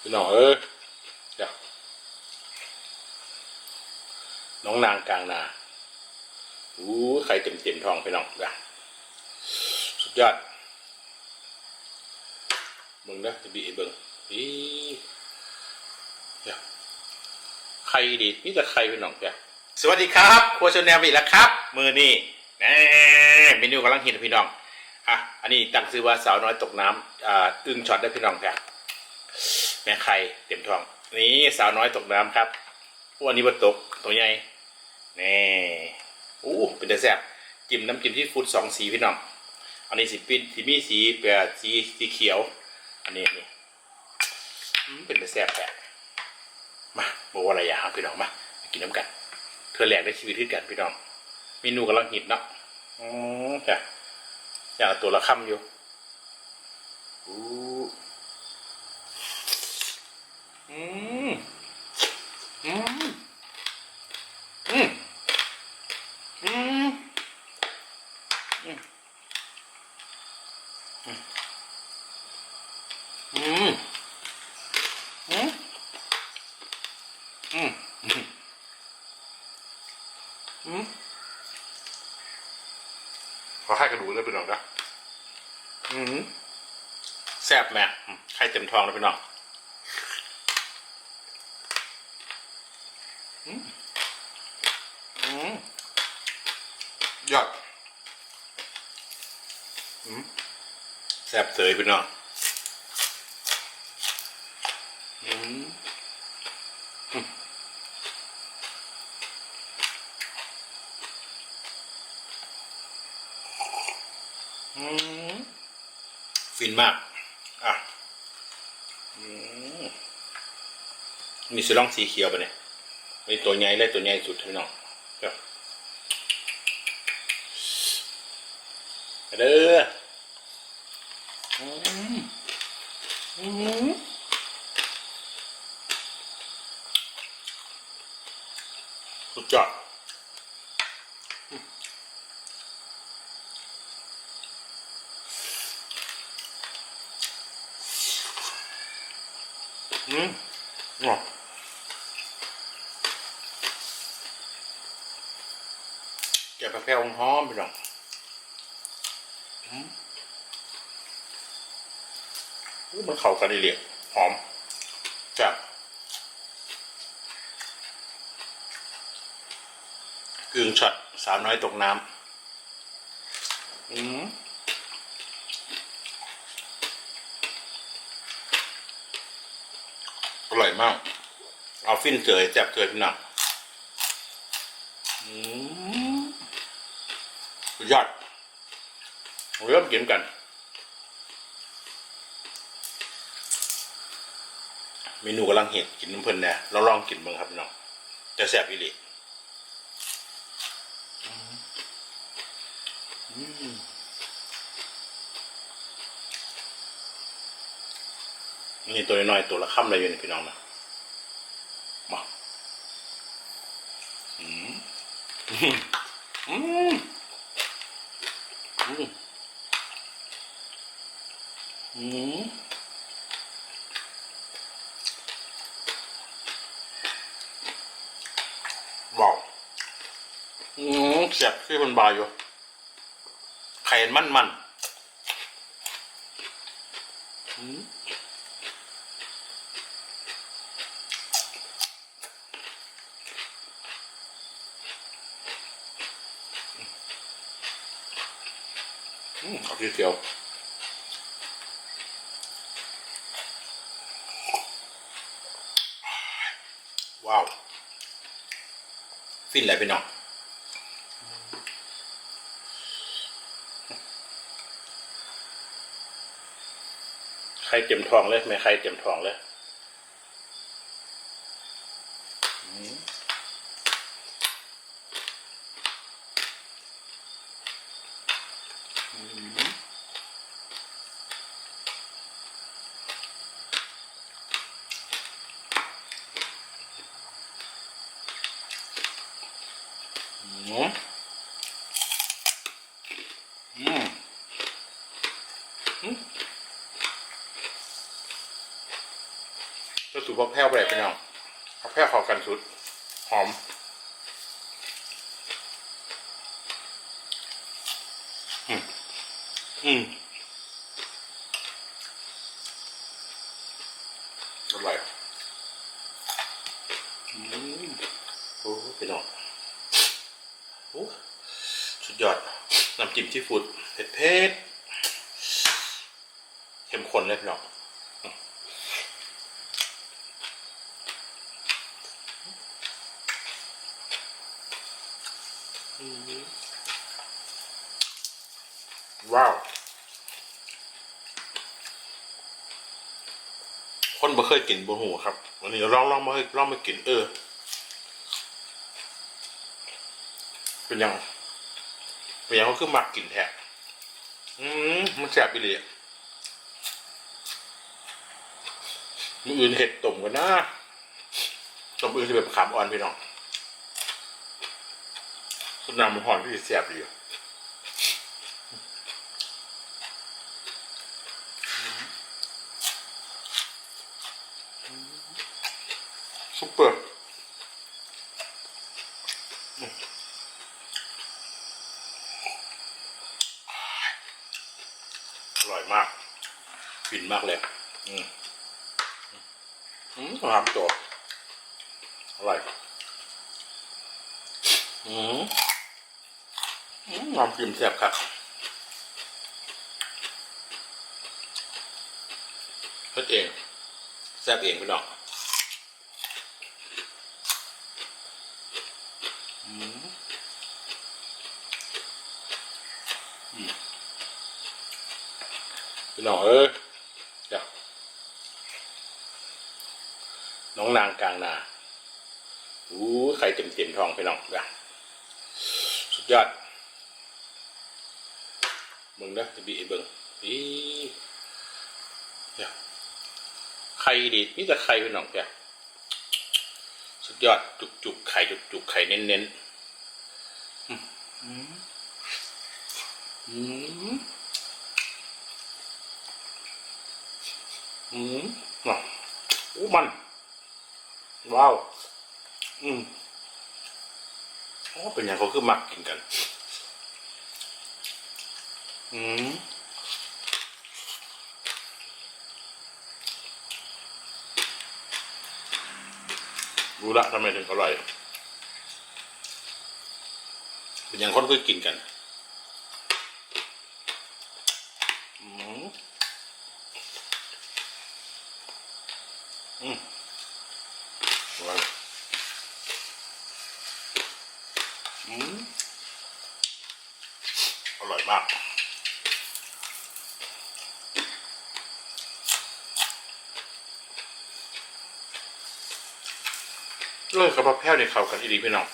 พี่น้องเอ้ยเดี๋ยวน้องนางกลางนาอู้ไข่เต็มเต็มๆทองพี่น้องเดี๋ยวสุดยอดเบิ่งนะจะบีเบิ่งอีเดี๋ยวไข่ดีนี่จะไข่พี่น้องเดี๋ยวสวัสดีครับครัวชนแนวอีกแล้วครับ มือนี่แน่เมนูกำลังฮิตนพี่น้องอะอันนี้ตั้งชื่อว่าสาวน้อยตกน้ำอ่าอึ้งช็อตได้พี่น้องครับแม่ไข่เต็มท้องนี่สาวน้อยตกน้ำครับอ้วนนี้บนตกตัวใหญ่นี่อู้เป็นแต่แซ่บจิ้มน้ำจิ้มที่ฟูดสองสีพี่น้องอันนี้สีปิดสีมีสีเปลือกสีสีเขียว อันนี้นี่เป็นแต่แซ่บแปะมาบอกว่าอะไรอย่างครับพี่น้องมากินน้ำกันเพื่อแหลกในชีวิตขึ้นกันพี่น้องเมนูกำลังฮิตเนาะอ๋อจ้ะอย่างตัวละคำอยู่อู้ อืมอืมอืมอืมอืมอืมอืมอืมอืมขอให้กระดูกเลยพี่น้องนะอืมแซ่บแม่อืมไข่เต็มทองเลยพี่น้อง อืม ยอดอืมแซ่บเสยพี่น้องอืมอืมอืมฟินมาก อะอืมมีสีร่องสีเขียวไปะเนี่ยนี่ตัวใหญ่เลยตัวใหญ่สุดพี่น้องเดี๋ยวไป เด้ออืมอืมสุดยอดอืมอ๋อแกะผักแพรวหอมไปหน่อย มันเข้ากันดีเลยหอมจับกึ่งช็อตสาวน้อยตกน้ำอืมอร่อยมาก เอาฟินเจยแจ็บเจยพี่หนักอืมยอด เริ่มกินกันเมนูกำลังเห็ดกินน้ำเพลินเนี่ยเราลองกินบ้างครับพี่น้องจะแซ่บอีหลีนี่ตัวน้อยตัวละค่ำอะไรอยู่นี่พี่น้องนะมาอืม อืม อืม อืมว้าวอืมเสียบที่มันบายอยู่ไข่มันมันอืมอืมขอที่เดียวาว ฟินเลยพี่น้องใครเต็มทองเลยไม่ใครเต็มทองเลยอืมอืม อืมอืมอืมก็สูบพแพ้วไปเลยพี่น้องพแพ้วขอกันสุด หอมอืมอืมอร่อยอืมโอ้พี่น้องโอ้สุดยอด น้ำ จิ้มที่ฟูดเผ็ดเผ็ดๆเข้มข้นเลยพี่น้องว้าว คนบ่เคยกินบนหูครับ วันนี้ลองลองมาลองมากินเออ เป็นยัง เป็นยังเขาคือมักกินแทะอืมมันแสบไปเลยอะมืออื่นเห็ดต้มกันนะต้มอื่นจะแบบขามอ่อนพี่น้องสุดน้ำมันหอนพี่แสบดีอยู่ซุปเปอร์อืมอร่อยมาก ฟินมากเลย อืมอืมทำตัวอร่อยอืมอืมน้ำจิ้มแซ่บครับเฮ็ดเองแซ่บเองพี่น้องอืมอืมพี่น้องเอ้ยเดี๋ยว นางกลางนาอู้ไข่เต็มเต็มทองพี่น้องเดี๋ยวสุดยอดมึงนะจะบีไอ้เบิงอีเดี๋ยวไข่ดีนี่แต่ไข่พี่น้องเดี๋ยวสุดยอดจุกจุกไข่จุกจุกไข่เน้นเน้นอืมอืมอืมอืมอะโอ้มัน ว้าว อืมอ๋อเป็นอย่างเขาคือมักกินกัน อืมรู้ละทำไมถึงอร่อย เป็นอย่างคนก็กินกันอืมอืมอร่อยอืม อร่อยมาก เลยกับมะแพ้วในเขากันอีดีพี่น้อง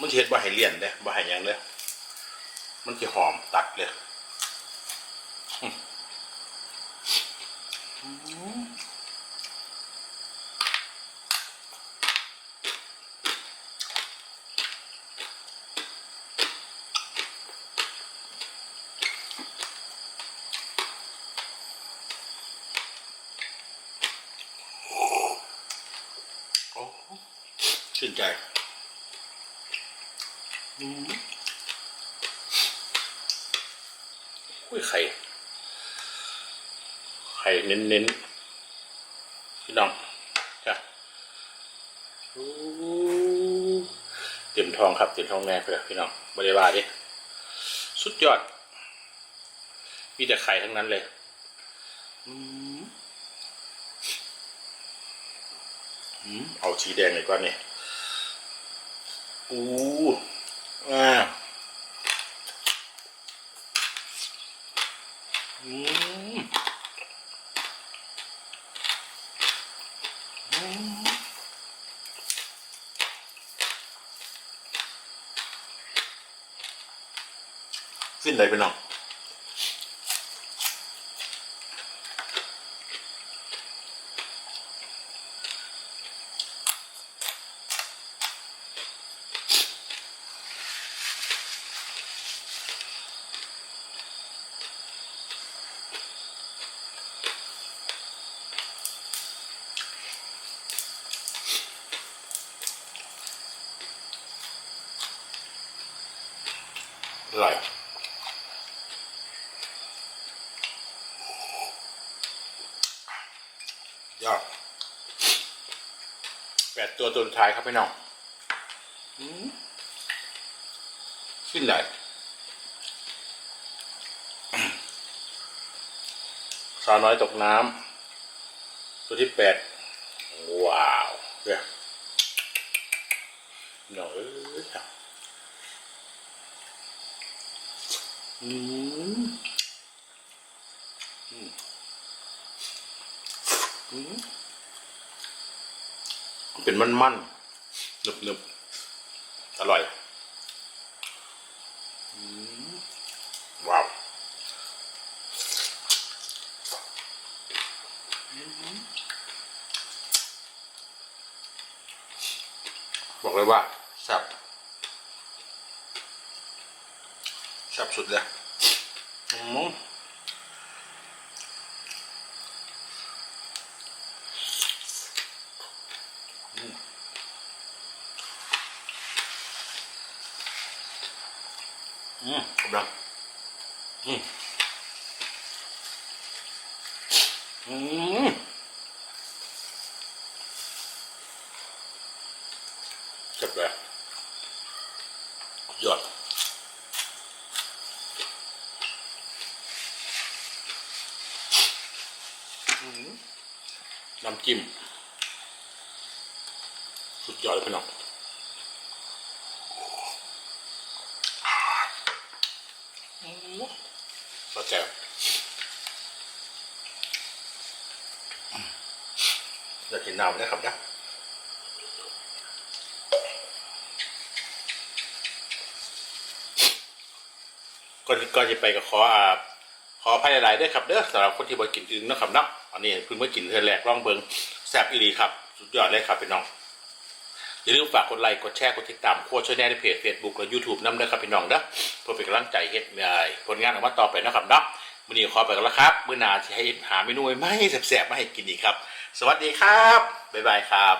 มันเห็ดบ่ให้เลี่ยนเลยบ่ให้ยังเลยมันจะหอมตัดเลยอืมอืมโอ้ ชื่นใจอืมอุ้ยไข่ ไข่เน้นๆพี่น้องจ้ะอู้เต็มทองครับเต็มทองแน่เลยพี่น้องบริวารดิสุดยอด มีแต่ไข่ทั้งนั้นเลยอืมเอาสีแดงเลยก่อนเนี่ย อู้อ่าอืมสิ้นเลยไปน้อง ร่อยยอดแปดตัวตัวสุดท้ายครับพี่น้องขึ้นไหนสาวน้อยตกน้ำตัวที่แปดว้าวเดี๋ยวน้องเอ้ย อืมอืมอืมเป็นมันมันๆหนึบหนึบๆอร่อยว้าวบอกเลยว่าแซ่บแซ่ บสุดเลยอืมอืมอืมกำลังอืมอืมเจ็บเลยยอด น้ำจิ้ม สุดยอดเลยพี่น้องสดแจ่วอยากกินน้ำได้ครับนะก่อนก่อนจะไปก็ขออ่า ขออภัยหลายๆด้วยครับเด้อสำหรับคนที่บ่กินอึ่งนะครับเนาะอันนี้เพิ่งมากินเทือแรกลองเบิงแซ่บอีหลีครับ สุดยอดเลยครับพี่น้องอย่าลืมฝากกดไลค์กดแชร์กดติดตามโค้ชช่วยแน่ในเพจ Facebook และ YouTube น้ำเด้ครับพี่น้องเด้อเพื่อเป็นกำลังใจเฮ็ดเอ่อผลงานออกมาต่อไปนะครับเนาะมื้อนี้ขอไปกันแล้วครับมื้อหน้าจะให้หาเมนูใหม่ๆแซ่บๆมาให้กินอีกครับ สวัสดีครับบ๊ายบายครับ